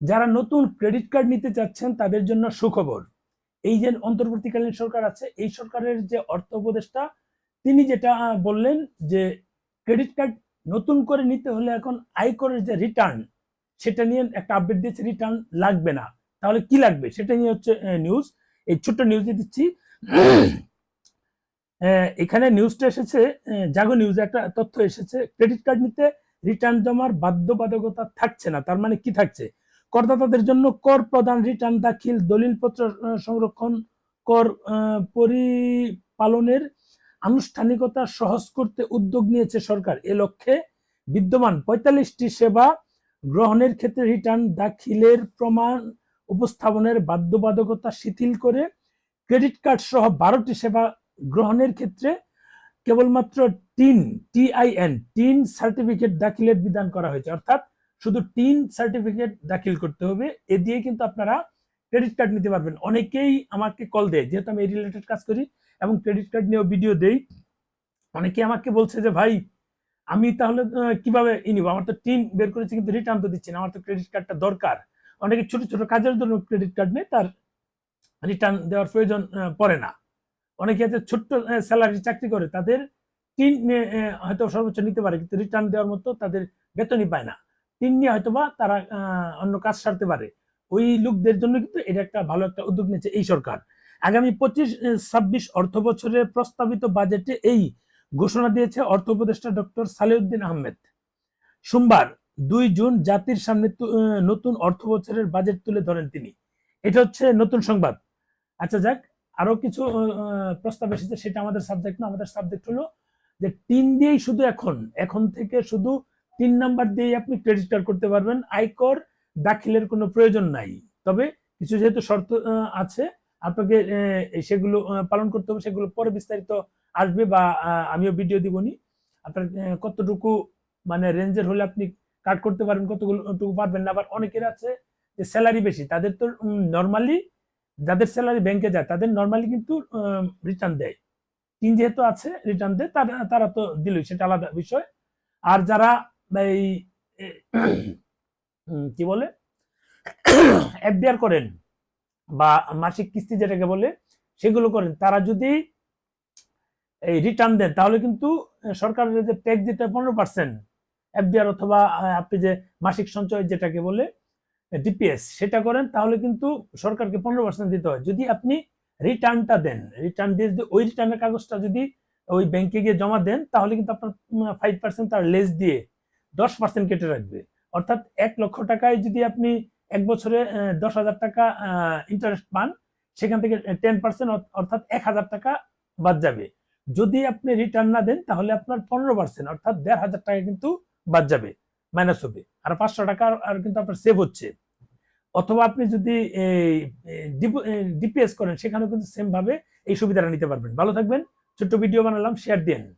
যারা নতুন credit card নিতে চাচ্ছেন, তাদের জন্য সুখবর। এই যে অন্তর্বর্তীকালীন সরকার আছে, এই সরকারের যে অর্থ উপদেষ্টা, তিনি যেটা বললেন যে ক্রেডিট কার্ড নতুন করে নিতে হলে এখন আয়করের যে রিটার্ন সেটা নিয়ে একটা আপডেট দিয়েছে রিটার্ন লাগবে না। তাহলে কি লাগবে? সেটা নিয়ে হচ্ছে নিউজ এই ছোট্ট নিউজে দিচ্ছি। এখানে নিউজটা এসেছে জাগো নিউজে একটা তথ্য এসেছে ক্রেডিট কার্ড নিতে রিটার্ন জমার বাধ্যবাধকতা থাকছে না। তার মানে কি থাকছে? করদাতাদের জন্য কর প্রদান রিটার্ন দাখিল, দলিলপত্র সংরক্ষণ, কর পরিপালনের আনুষ্ঠানিকতা সহজ করতে উদ্যোগ নিয়েছে সরকার। এ লক্ষ্যে বিদ্যমান পঁয়তাল্লিশটি সেবা গ্রহণের ক্ষেত্রে রিটার্ন দাখিলের প্রমাণ, উপস্থাপনের বাধ্যবাধকতা শিথিল করে ক্রেডিট কার্ড সহ বারোটি সেবা গ্রহণের ক্ষেত্রে কেবলমাত্র টিন টিআইএন টিন সার্টিফিকেট দাখিলের বিধান করা হয়েছে। অর্থাৎ শুধু টিন সার্টিফিকেট দাখিল করতে হবে। এ দিয়ে কিন্তু আপনারা ক্রেডিট কার্ড নিতে পারবেন। অনেকেই আমাকে কল দেয়, যেহেতু আমি এই রিলেটেড কাজ করি এবং ক্রেডিট কার্ড নিয়েও ভিডিও দেই। অনেকে আমাকে বলছে যে, ভাই, আমি তাহলে কীভাবে ই নিব? আমার তো টিন বের করেছি, কিন্তু রিটার্ন তো দিচ্ছি না। আমার তো ক্রেডিট কার্ডটা দরকার। অনেকে ছোট ছোট কাজের জন্য ক্রেডিট কার্ড নেই তার রিটার্ন দেওয়ার প্রয়োজন পড়ে না। অনেকে আছে ছোট্ট স্যালারি চাকরি করে, তাদের টিন হয়তো সর্বোচ্চ নিতে পারে, কিন্তু রিটার্ন দেওয়ার মতো তাদের বেতনই পায় না। টিন নিয়ে হয়তো বা তারা অন্য কাজ সারতে পারে। ওই লোকদের জন্য কিন্তু এটা একটা ভালো একটা উদ্যোগ নিয়েছে এই সরকার। আগামী পঁচিশ ছাব্বিশ অর্থ বছরের প্রস্তাবিত বাজেটে এই ঘোষণা দিয়েছে অর্থ উপদেষ্টা ডক্টর সালেউদ্দিন আহমেদ। সোমবার, দুই জুন জাতির সামনে নতুন অর্থ বছরের বাজেট তুলে ধরেন তিনি। এটা হচ্ছে নতুন সংবাদ। আচ্ছা যাক আরও কিছু প্রস্তাব এসেছে, সেটা আমাদের সাবজেক্ট না, আমাদের সাবজেক্ট হলো যে তিন দিয়েই শুধু এখন এখন থেকে শুধু তিন নাম্বার দিয়েই আপনি ক্রেডিট কার্ড করতে পারবেন। আয়কর দাখিলের কোনো প্রয়োজন নাই। তবে কিছু যেহেতু শর্ত আছে, আপনাকে সেগুলো পালন করতে হবে, সেগুলো পরে বিস্তারিত আসবে বা আমিও ভিডিও দিবনি। আপনার কতটুকু মানে রেঞ্জের হলে আপনি কাট করতে পারবেন, কতগুলো টুকু পারবেন না। আবার অনেকের আছে যে স্যালারি বেশি, তাদের তো নর্মালি যাদের স্যালারি ব্যাংকে যায়, তাদের নর্মালি কিন্তু রিটার্ন দেয়। তিন যেহেতু আছে রিটার্ন দেয়, তারা তারা তো দিলই, সেটা আলাদা বিষয়। আর যারা এই কি বলে? এফডিআর করেন বা মাসিক কিস্তি যেটাকে বলে সেগুলো করেন। তারা যদি এই রিটার্ন দেন তাহলে কিন্তু সরকারের যে ট্যাক্স দিতে পনেরো পার্সেন্ট এফডিআর অথবা আপনি যে মাসিক সঞ্চয় যেটাকে বলে ডিপিএস সেটা করেন তাহলে কিন্তু সরকারকে পনেরো পার্সেন্ট দিতে হয়। যদি আপনি রিটার্নটা দেন রিটার্ন দিয়ে যদি ওই রিটার্নের কাগজটা যদি ওই ব্যাংকে গিয়ে জমা দেন তাহলে কিন্তু আপনার ফাইভ পার্সেন্ট তার লেস দিয়ে দশ পার্সেন্ট কেটে রাখবে। অর্থাৎ এক লক্ষ টাকায় যদি আপনি এক বছরে দশ হাজার টাকা ইন্টারেস্ট পান, সেখান থেকে টেন পার্সেন্ট অর্থাৎ এক হাজার টাকা বাদ যাবে। যদি আপনি রিটার্ন না দেন, তাহলে আপনার পনেরো পার্সেন্ট অর্থাৎ দেড় হাজার টাকা কিন্তু বাদ যাবে মাইনাস হবে। আর পাঁচশো টাকা আর- কিন্তু আপনার সেভ হচ্ছে। অথবা আপনি যদি ডিপিএস করেন, সেখানেও কিন্তু সেম ভাবে এই সুবিধাটা নিতে পারবেন। ভালো থাকবেন, ছোট্ট ভিডিও বানালাম শেয়ার দেন